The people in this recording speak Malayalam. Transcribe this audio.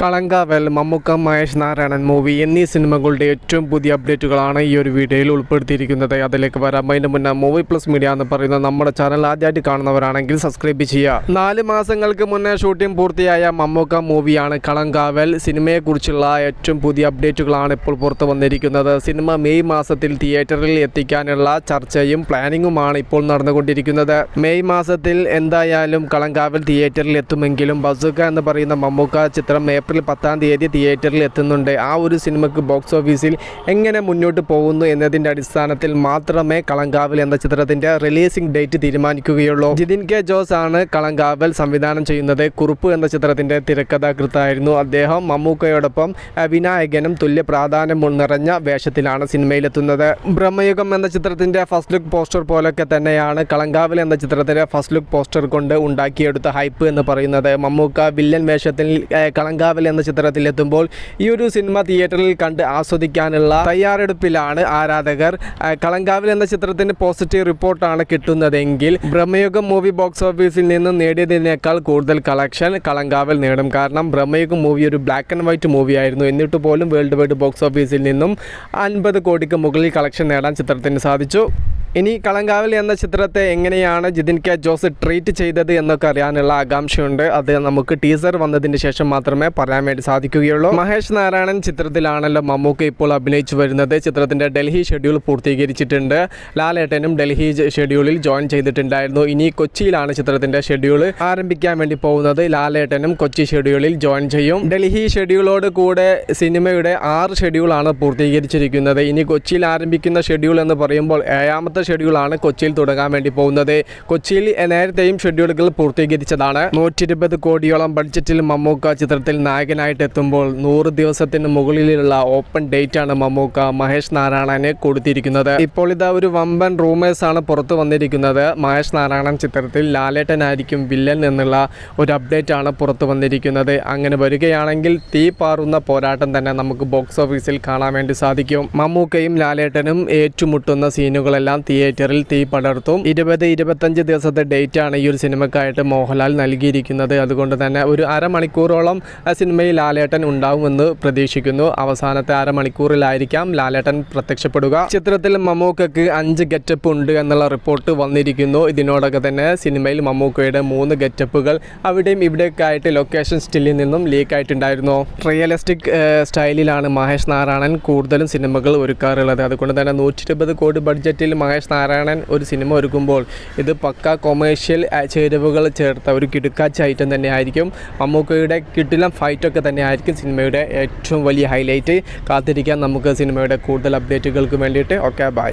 കളങ്കാവൽ മമ്മൂക്ക മഹേഷ് നാരായണൻ മൂവി എന്നീ സിനിമകളുടെ ഏറ്റവും പുതിയ അപ്ഡേറ്റുകളാണ് ഈ ഒരു വീഡിയോയിൽ ഉൾപ്പെടുത്തിയിരിക്കുന്നത്. അതിലേക്ക് വരാം. അതിന് മുന്നേ മൂവി പ്ലസ് മീഡിയ എന്ന് പറയുന്ന നമ്മുടെ ചാനൽ ആദ്യമായിട്ട് കാണുന്നവരാണെങ്കിൽ സബ്സ്ക്രൈബ് ചെയ്യുക. നാല് മാസങ്ങൾക്ക് മുന്നേ ഷൂട്ടിംഗ് പൂർത്തിയായ മമ്മൂക്ക മൂവിയാണ് കളങ്കാവൽ. സിനിമയെക്കുറിച്ചുള്ള ഏറ്റവും പുതിയ അപ്ഡേറ്റുകളാണ് ഇപ്പോൾ പുറത്തു വന്നിരിക്കുന്നത്. സിനിമ മെയ് മാസത്തിൽ തിയേറ്ററിൽ എത്തിക്കാനുള്ള ചർച്ചയും പ്ലാനിങ്ങുമാണ് ഇപ്പോൾ നടന്നുകൊണ്ടിരിക്കുന്നത്. മെയ് മാസത്തിൽ എന്തായാലും കളങ്കാവൽ തിയേറ്ററിൽ എത്തുമെങ്കിലും ബസുക എന്ന് പറയുന്ന മമ്മൂക്ക ചിത്രം പത്താം തീയതി തിയേറ്ററിൽ എത്തുന്നുണ്ട്. ആ ഒരു സിനിമയ്ക്ക് ബോക്സ് ഓഫീസിൽ എങ്ങനെ മുന്നോട്ട് പോകുന്നു എന്നതിന്റെ അടിസ്ഥാനത്തിൽ മാത്രമേ കളങ്കാവൽ എന്ന ചിത്രത്തിന്റെ റിലീസിംഗ് ഡേറ്റ് തീരുമാനിക്കുകയുള്ളൂ. ജിതിൻ കെ ജോസ് ആണ് കളങ്കാവൽ സംവിധാനം ചെയ്യുന്നത്. കുറുപ്പ് എന്ന ചിത്രത്തിന്റെ തിരക്കഥാകൃത്തായിരുന്നു അദ്ദേഹം. മമ്മൂക്കയോടൊപ്പം വിനായകനും തുല്യ പ്രാധാന്യം നിറഞ്ഞ വേഷത്തിലാണ് സിനിമയിലെത്തുന്നത്. ബ്രഹ്മയുഗം എന്ന ചിത്രത്തിന്റെ ഫസ്റ്റ് ലുക്ക് പോസ്റ്റർ പോലൊക്കെ തന്നെയാണ് കളങ്കാവൽ എന്ന ചിത്രത്തിന്റെ ഫസ്റ്റ് ലുക്ക് പോസ്റ്റർ കൊണ്ട് ഉണ്ടാക്കിയെടുത്ത ഹൈപ്പ് എന്ന് പറയുന്നത്. മമ്മൂക്ക വില്ലൻ വേഷത്തിൽ ഏഹ്, കളങ്കാവൽ എന്ന ചിത്രത്തിൽ എത്തുമ്പോൾ ഈ ഒരു സിനിമ തിയേറ്ററിൽ കണ്ട് ആസ്വദിക്കാനുള്ള തയ്യാറെടുപ്പിലാണ് ആരാധകർ. കളങ്കാവൽ എന്ന ചിത്രത്തിന് പോസിറ്റീവ് റിപ്പോർട്ടാണ് കിട്ടുന്നതെങ്കിൽ ബ്രഹ്മയുഗം മൂവി ബോക്സ് ഓഫീസിൽ നിന്ന് നേടിയതിനേക്കാൾ കൂടുതൽ കളക്ഷൻ കളങ്കാവൽ നേടും. കാരണം ബ്രഹ്മയുഗം മൂവി ഒരു ബ്ലാക്ക് ആൻഡ് വൈറ്റ് മൂവി ആയിരുന്നു. എന്നിട്ട് പോലും വേൾഡ് വൈഡ് ബോക്സ് ഓഫീസിൽ നിന്നും അൻപത് കോടിക്ക് മുകളിൽ കളക്ഷൻ നേടാൻ ചിത്രത്തിന് സാധിച്ചു. ഇനി കളങ്കാവലി എന്ന ചിത്രത്തെ എങ്ങനെയാണ് ജിതിൻ കെ ജോസ് ട്രീറ്റ് ചെയ്തത് എന്നൊക്കെ അറിയാനുള്ള ആകാംക്ഷയുണ്ട്. അത് നമുക്ക് ടീസർ വന്നതിന് ശേഷം മാത്രമേ പറയാൻ വേണ്ടി സാധിക്കുകയുള്ളൂ. മഹേഷ് നാരായണൻ ചിത്രത്തിലാണല്ലോ മമ്മൂക്ക ഇപ്പോൾ അഭിനയിച്ചു വരുന്നത്. ചിത്രത്തിന്റെ ഡൽഹി ഷെഡ്യൂൾ പൂർത്തീകരിച്ചിട്ടുണ്ട്. ലാലേട്ടനും ഡൽഹി ഷെഡ്യൂളിൽ ജോയിൻ ചെയ്തിട്ടുണ്ടായിരുന്നു. ഇനി കൊച്ചിയിലാണ് ചിത്രത്തിന്റെ ഷെഡ്യൂൾ ആരംഭിക്കാൻ വേണ്ടി പോകുന്നത്. ലാലേട്ടനും കൊച്ചി ഷെഡ്യൂളിൽ ജോയിൻ ചെയ്യും. ഡൽഹി ഷെഡ്യൂളോട് കൂടെ സിനിമയുടെ ആറ് ഷെഡ്യൂളാണ് പൂർത്തീകരിച്ചിരിക്കുന്നത്. ഇനി കൊച്ചിയിൽ ആരംഭിക്കുന്ന ഷെഡ്യൂൾ എന്ന് പറയുമ്പോൾ ഏഴാമത്തെ ഷെഡ്യൂളാണ് കൊച്ചിയിൽ തുടങ്ങാൻ വേണ്ടി പോകുന്നത്. കൊച്ചിയിൽ നേരത്തെയും ഷെഡ്യൂളുകൾ പൂർത്തീകരിച്ചതാണ്. നൂറ്റി ഇരുപത് കോടിയോളം ബഡ്ജറ്റിൽ മമ്മൂക്ക ചിത്രത്തിൽ നായകനായിട്ട് എത്തുമ്പോൾ നൂറ് ദിവസത്തിന് മുകളിലുള്ള ഓപ്പൺ ഡേറ്റ് ആണ് മമ്മൂക്ക മഹേഷ് നാരായണന് കൊടുത്തിരിക്കുന്നത്. ഇപ്പോൾ ഇതാ ഒരു വമ്പൻ റൂമേഴ്സ് ആണ് പുറത്തു വന്നിരിക്കുന്നത്. മഹേഷ് നാരായണൻ ചിത്രത്തിൽ ലാലേട്ടനായിരിക്കും വില്ലൻ എന്നുള്ള ഒരു അപ്ഡേറ്റ് ആണ് പുറത്തു വന്നിരിക്കുന്നത്. അങ്ങനെ വരികയാണെങ്കിൽ തീ പാറുന്ന പോരാട്ടം തന്നെ നമുക്ക് ബോക്സ് ഓഫീസിൽ കാണാൻ വേണ്ടി സാധിക്കും. മമ്മൂക്കയും ലാലേട്ടനും ഏറ്റുമുട്ടുന്ന സീനുകളെല്ലാം തിയേറ്ററിൽ തീ പടർത്തും. ഇരുപത് ഇരുപത്തഞ്ച് ദിവസത്തെ ഡേറ്റ് ആണ് ഈ ഒരു സിനിമക്കായിട്ട് മോഹൻലാൽ നൽകിയിരിക്കുന്നത്. അതുകൊണ്ട് തന്നെ ഒരു അരമണിക്കൂറോളം ആ സിനിമയിൽ ലാലേട്ടൻ ഉണ്ടാവുമെന്ന് പ്രതീക്ഷിക്കുന്നു. അവസാനത്തെ അരമണിക്കൂറിലായിരിക്കാം ലാലേട്ടൻ പ്രത്യക്ഷപ്പെടുക. ചിത്രത്തിൽ മമ്മൂക്കക്ക് അഞ്ച് ഗെറ്റപ്പ് ഉണ്ട് എന്നുള്ള റിപ്പോർട്ട് വന്നിരിക്കുന്നു. ഇതിനോടൊക്കെ തന്നെ സിനിമയിൽ മമ്മൂക്കയുടെ മൂന്ന് ഗെറ്റപ്പുകൾ അവിടെയും ഇവിടെയൊക്കെ ആയിട്ട് ലൊക്കേഷൻ സ്റ്റില്ലിൽ നിന്നും ലീക്ക് ആയിട്ടുണ്ടായിരുന്നു റിയലിസ്റ്റിക് സ്റ്റൈലിലാണ് മഹേഷ് നാരായണൻ കൂടുതലും സിനിമകൾ ഒരുക്കാറുള്ളത്. അതുകൊണ്ട് തന്നെ നൂറ്റി കോടി ബഡ്ജറ്റിൽ മഹേഷ് നാരായണൻ ഒരു സിനിമ ഒരുക്കുമ്പോൾ ഇത് പക്ക കൊമേഴ്ഷ്യൽ ചേരുവകൾ ചേർത്ത ഒരു കിടുക്കാച്ച ഐറ്റം തന്നെയായിരിക്കും. മമ്മൂക്കയുടെ കിട്ടിലം ഫൈറ്റൊക്കെ തന്നെയായിരിക്കും സിനിമയുടെ ഏറ്റവും വലിയ ഹൈലൈറ്റ്. കാത്തിരിക്കാൻ നമുക്ക് സിനിമയുടെ കൂടുതൽ അപ്ഡേറ്റുകൾക്ക് വേണ്ടിയിട്ട്. Okay bye.